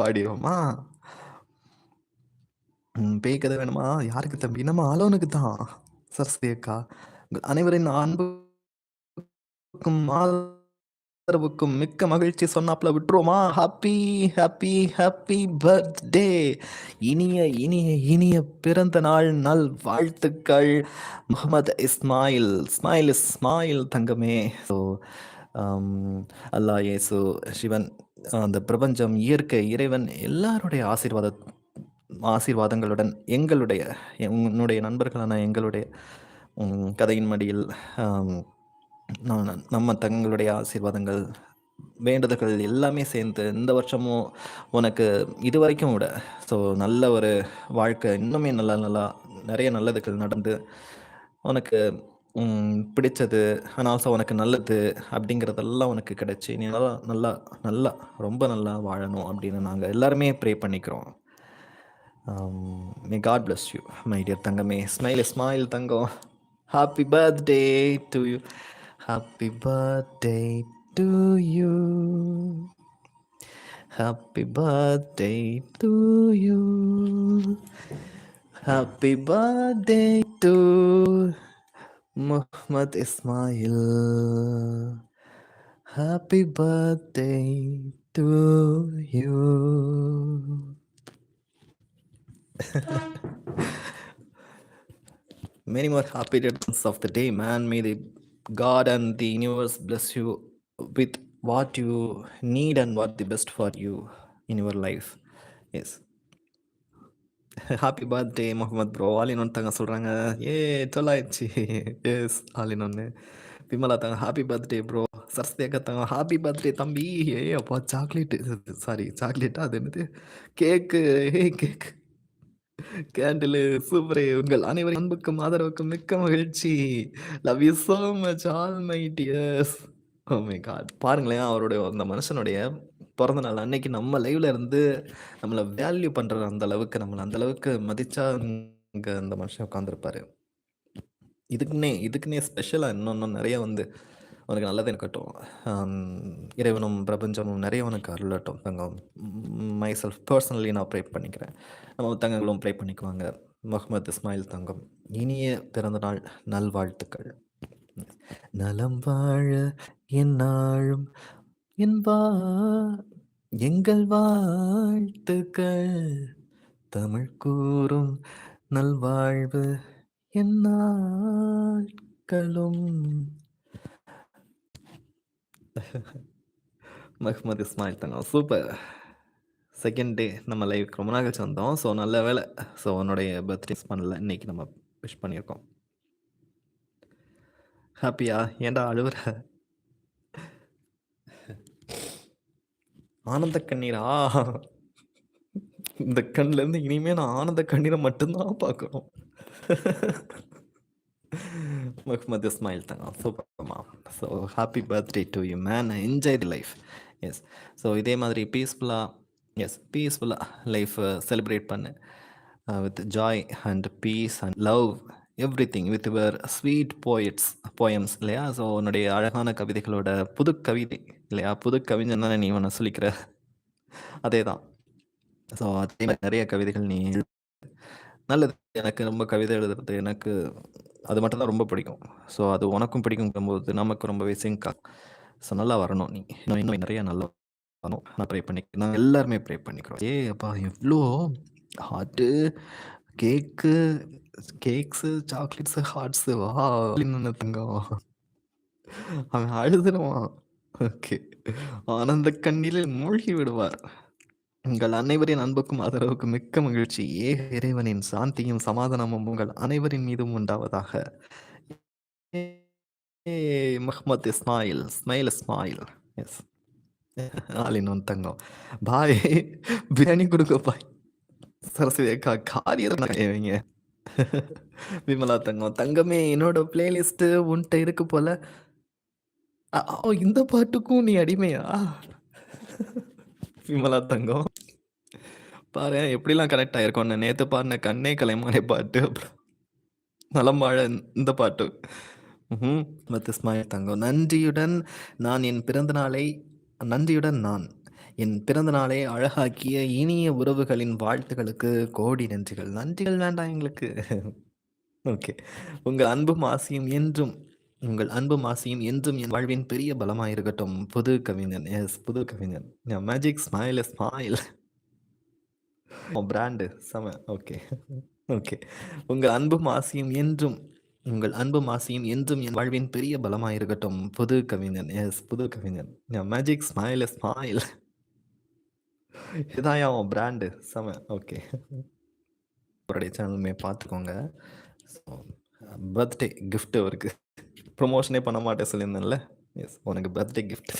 பாடிடுவோமா பேய் கதை வேணுமா? யாருக்கு தம்பி? நம்ம ஆலோனுக்கு தான். சரஸ்வதி அக்கா. அனைவரின் அன்புக்கும், ஆதரவுக்கும் மிக்க மகிழ்ச்சி சொன்னாப்ல விட்டுருவோமா? Happy, happy, happy birthday! இனிய, இனிய, இனிய பிறந்த நாள் நல் வாழ்த்துக்கள். Mohammed Ismail. Smile is smile தங்கமே. ஸோ, அல்லா ஏசு சிவன், அந்த பிரபஞ்சம், இயற்கை, இறைவன் எல்லாருடைய ஆசீர்வாத ஆசீர்வாதங்களுடன் எங்களுடைய என்னுடைய நண்பர்களான எங்களுடைய ம், கதையின் மடியில் நான் நம்ம தங்களுடைய ஆசீர்வாதங்கள் வேண்டுதல்கள் எல்லாமே சேர்ந்து இந்த வருஷமும் உனக்கு இதுவரைக்கும் விட ஸோ நல்ல ஒரு வாழ்க்கை இன்னுமே நல்லா நல்லா நிறைய நல்லதுகள் நடந்து உனக்கு ம், பிடிச்சது ஆனால் ஆல்சோ உனக்கு நல்லது அப்படிங்கிறதெல்லாம் உனக்கு கிடைச்சி நீ நல்லா நல்லா நல்லா ரொம்ப நல்லா வாழணும் அப்படின்னு நாங்கள் எல்லாருமே ப்ரே பண்ணிக்கிறோம். May god bless you my dear தங்கமே. Smile smile Thangam. Happy birthday to you happy birthday to you happy birthday to you happy birthday to Muhammad Ismail, happy birthday to you. many more happy days of the day man. May the god and the universe bless you with what you need and what the best for you in your life. Yes. Happy birthday Mohammed bro ஆலின் ஒன்று தாங்க சொல்கிறாங்க ஏ சொல்லாயிடுச்சு S. ஆலின் ஒன்று விமலா தாங்க happy birthday bro Saraswati அக்கா தாங்க happy birthday தம்பி. ஏ அப்பா chocolate sorry சாக்லேட்டா அது என்னது? கேக்கு ஏ கேக்கு கேண்டிலு சூப்பரே உங்கள் அனைவரும் அன்புக்கும் ஆதரவுக்கும் மிக்க மகிழ்ச்சி. Love you so much all my dears oh my god பாருங்களேன் அவருடைய அந்த மனுஷனுடைய பிறந்த நாள் அன்னைக்கு நம்ம லைவ்ல இருந்து நம்மளை வேல்யூ பண்ற அந்த அளவுக்கு நம்மளை அந்த அளவுக்கு மதிச்சா இங்க அந்த மனுஷன் உட்காந்துருப்பாரு இதுக்குன்னே இதுக்குன்னே ஸ்பெஷலாக இன்னும் இன்னும் நிறைய வந்து உனக்கு நல்லது இருக்கட்டும். இறைவனும் பிரபஞ்சமும் நிறைய உனக்கு அருளட்டும் தங்கம். மை செல்ஃப் பர்சனலி நான் ப்ரே பண்ணிக்கிறேன். நம்ம தங்கங்களும் ப்ரே பண்ணிக்குவாங்க. முகமது இஸ்மாயில் தங்கம் இனிய பிறந்தநாள் நல்வாழ்த்துக்கள். நலம் வாழ என் நாளும் என்பா எங்கள் வாழ்த்துக்கள். தமிழ் கூறும் நல்வாழ்வு என்னாட்களும் மஹ்மத் இஸ்மாயில் தங்கம் சூப்பர். செகண்ட் டே நம்ம லைவுக்கு ரொம்ப நாள் கழிச்சு வந்தோம். ஸோ நல்ல வேலை ஸோ உன்னுடைய பர்த்டே பண்ணல. இன்னைக்கு நம்ம விஷ் பண்ணியிருக்கோம். ஹாப்பியா ஏன்டா அழுவுற? ஆனந்த கண்ணீரா? இந்த கண்ணுல இருந்து இனிமே நான் ஆனந்த கண்ணீரை மட்டும்தான் பார்க்கணும். முகமது இஸ்மாயில் தங்கம் சூப்பர்மா so happy birthday to you man enjoy the life yes so இதே மாதிரி பீஸ்ஃபுல்லாக எஸ் பீஸ்ஃபுல்லாக லைஃப் செலிப்ரேட் பண்ணு. With joy and peace and love everything with your sweet poets poems இல்லையா? ஸோ உன்னுடைய அழகான கவிதைகளோட புது கவிதை இல்லையா? புது கவிஞன் தானே நீ ஒன்று சொல்லிக்கிற. அதே தான் ஸோ அதே மாதிரி நிறைய கவிதைகள் நீ எழுது. நல்லது. எனக்கு ரொம்ப கவிதை எழுதுறது எனக்கு அது மட்டும் தான் ரொம்ப பிடிக்கும். ஸோ அது உனக்கும் பிடிக்கும்போது நமக்கு ரொம்பவே சிங்கா ஸோ நல்லா வரணும் நீ. இன்னும் இன்னும் நிறைய நல்லா வரணும். நான் ப்ரே பண்ணி நாங்கள் எல்லாருமே ப்ரே பண்ணிக்கிறோம். ஏ அப்பா எவ்வளோ heart cake cakes chocolates hearts வா அப்படின்னு தங்கம் அவன் அழுதுருவான். ஓகே ஆனந்த கண்ணிலில் மூழ்கி விடுவார் உங்கள் அனைவரின் அன்புக்கும் ஆதரவுக்கும் மிக்க மகிழ்ச்சி ஏக இறைவனின் சாந்தியும் சமாதானமும் உங்கள் அனைவரின் மீதும் உண்டாவதாக ஏ Muhammad Ismail smile Ismail yes all in one தங்கம் பாய் பிரியாணி கொடுக்க பாய் சரஸ்வதி அக்கா காரியம் வைங்க விமலா தங்கம் தங்கமே என்னோட பிளேலிஸ்ட் உன்கிட்ட இருக்கு போல. இந்த பாட்டுக்கும் நீ அடிமையா? விமலா தங்கம் பாரு எப்படிலாம் கனெக்ட் ஆயிருக்கோம் நேத்து பாடின கண்ணே கலைமானே பாட்டு அப்புறம் இந்த பாட்டு. ம் மத் தங்கம் நன்றியுடன் நான் என் பிறந்த நாளை நன்றியுடன் நான். என் பிறந்த நாளை அழகாக்கிய இனிய உறவுகளின் வாழ்த்துகளுக்கு கோடி நன்றிகள். நன்றிகள் வேண்டாம் எங்களுக்கு. ஓகே. உங்கள் அன்பும் ஆசியும் என்றும் உங்கள் அன்பும் மாசியும் என்றும் என் வாழ்வின் பெரிய பலமாக இருக்கட்டும். புது கவிஞன். எஸ் புது கவிஞன். Magic smile smile. பிராண்டு செம. ஓகே. ஓகே. உங்கள் அன்பும் மாசியும் என்றும் உங்கள் அன்பும் மாசியும் என்றும் என் வாழ்வின் பெரிய பலமாக இருக்கட்டும். புது கவிஞன். எஸ் புது கவிஞன். Magic smile smile. இதான்யா உன் பிராண்டு செம. ஓகே. அவருடைய சேனலுமே பார்த்துக்கோங்க. ஸோ பர்த்டே கிஃப்ட் அவருக்கு. ப்ரொமோஷனே பண்ண மாட்டேன் சொல்லியிருந்தேன்ல. எஸ் உனக்கு பர்த்டே கிஃப்ட்.